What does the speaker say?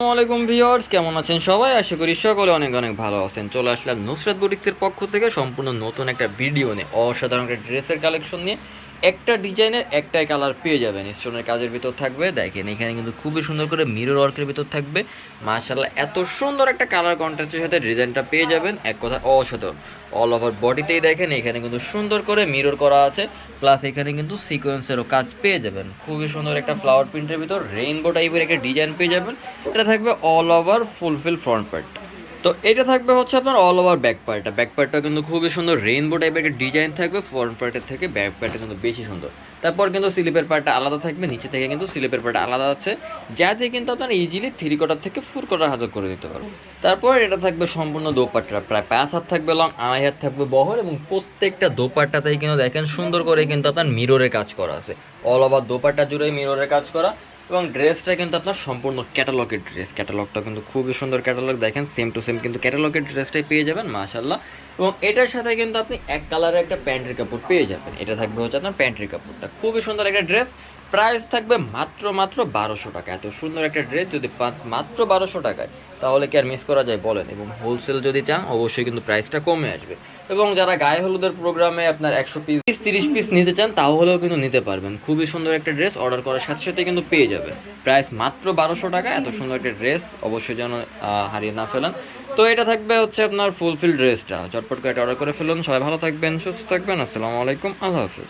আসসালামু ভিওর্স কেমন আছেন সবাই? আশা করি সকলে অনেক অনেক ভালো আছেন। চলে আসলাম নুসরাত বুটিক্সের পক্ষ থেকে সম্পূর্ণ নতুন একটা ভিডিও নিয়ে। অসাধারণ একটা ড্রেসের কালেকশন নিয়ে। একটা ডিজাইনের একটাই কালার পেয়ে যাবেন। স্টোনের কাজের ভিতর থাকবে, দেখেন এখানে কিন্তু খুবই সুন্দর করে মিরর ওয়ার্কের ভিতর থাকবে। মাশাল্লাহ এত সুন্দর একটা কালার কন্ট্রাস্টের সাথে ডিজাইনটা পেয়ে যাবেন, এক কথা অসাধারণ। অল ওভার বডিতেই দেখেন, এখানে কিন্তু সুন্দর করে মিরর করা আছে প্লাস এখানে কিন্তু সিকোয়েন্সেরও কাজ পেয়ে যাবেন। খুবই সুন্দর একটা ফ্লাওয়ার প্রিন্টের ভিতর রেইনবো টাইপের একটা ডিজাইন পেয়ে যাবেন। এটা থাকবে all over fulfill front part তো এটা থাকবে হচ্ছে আপনার অল ওভার ব্যাক পার্টটা ব্যাক পার্টটা কিন্তু খুবই সুন্দর। রেইনবো টাইপের একটা ডিজাইন থাকবে। ফ্রন্ট পার্টের থেকে ব্যাক পার্টটা কিন্তু বেশি সুন্দর। তারপর কিন্তু স্লিপের পার্টটা আলাদা থাকবে। নিচে থেকে কিন্তু স্লিপের পার্টটা আলাদা আছে। যা দিয়ে কিন্তু আপনার ইজিলি থ্রি কোটার থেকে ফোর কোটার হাজার করে দিতে পারবেন। তারপর এটা থাকবে সম্পূর্ণ দোপাট্টা। প্রায় পাঁচ হাত থাকবে লং আড়াই হাত থাকবে বহর এবং প্রত্যেকটা দোপাট্টাতেই কিন্তু দেখেন সুন্দর করে কিন্তু আপনার মিররের কাজ করা আছে। অল ওভার দোপাট্টা জুড়ে মিররের কাজ করা। এবং ড্রেসটা কিন্তু আপনার সম্পূর্ণ ক্যাটালগের ড্রেস। ক্যাটালগটা কিন্তু খুবই সুন্দর ক্যাটালগ, দেখেন সেম টু সেম কিন্তু ক্যাটালগের ড্রেসটাই পেয়ে যাবেন মাশাল্লাহ এবং এটার সাথে কিন্তু আপনি এক কালারের একটা প্যান্টের কাপড় পেয়ে যাবেন। এটা থাকবে হচ্ছে আপনার প্যান্টের কাপড়টা। খুবই সুন্দর একটা ড্রেস। প্রাইস থাকবে মাত্র মাত্র বারোশো টাকা। এত সুন্দর একটা ড্রেস যদি মাত্র বারোশো টাকায়, তাহলে কি আর মিস করা যায় বলেন? এবং হোলসেল যদি চান, অবশ্যই কিন্তু প্রাইসটা কমে আসবে। এবং যারা গায়ে হলুদের প্রোগ্রামে আপনার একশো পিস তিরিশ পিস নিতে চান, তাহলেও কিন্তু নিতে পারবেন। খুবই সুন্দর একটা ড্রেস অর্ডার করার সাথে সাথে কিন্তু পেয়ে যাবে প্রাইস মাত্র বারোশো টাকা, এত সুন্দর একটা ড্রেস, অবশ্যই যেন হারিয়ে না ফেলেন। তো এটা থাকবে হচ্ছে আপনার ফুলফিল ড্রেসটা চটপট করে অর্ডার করে ফেলুন। সবাই ভালো থাকবেন, সুস্থ থাকবেন। আসসালামু আলাইকুম। আল্লাহ হাফিজ।